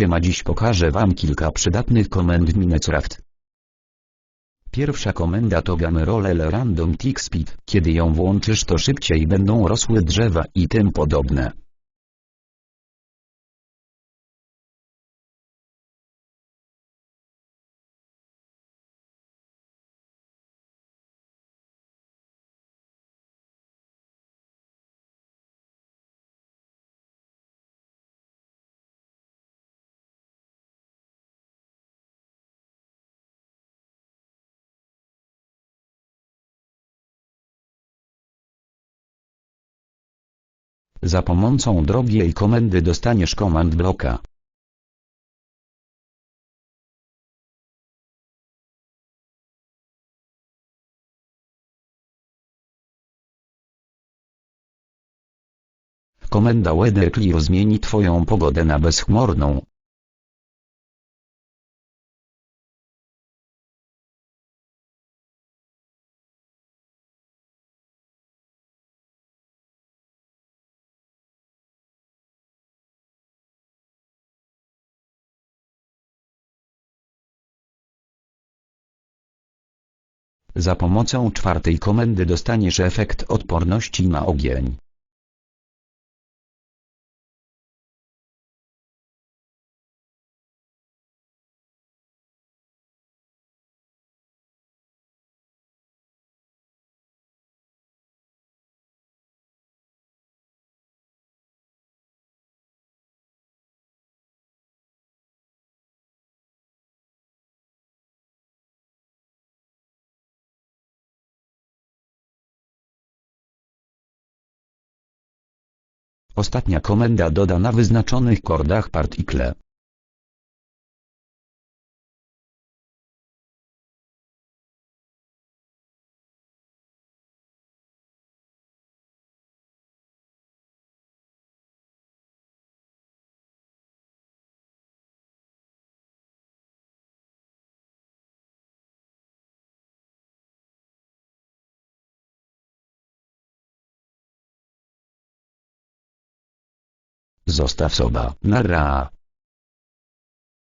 Siema dziś pokażę wam kilka przydatnych komend Minecraft. Pierwsza komenda to Gamerole Random Tick Speed. Kiedy ją włączysz to szybciej będą rosły drzewa i tym podobne. Za pomocą drogiej komendy dostaniesz komand bloka. Komenda Weather Clear zmieni twoją pogodę na bezchmurną. Za pomocą czwartej komendy dostaniesz efekt odporności na ogień. Ostatnia komenda doda na wyznaczonych kordach partikle. Zostaw soba. Nara.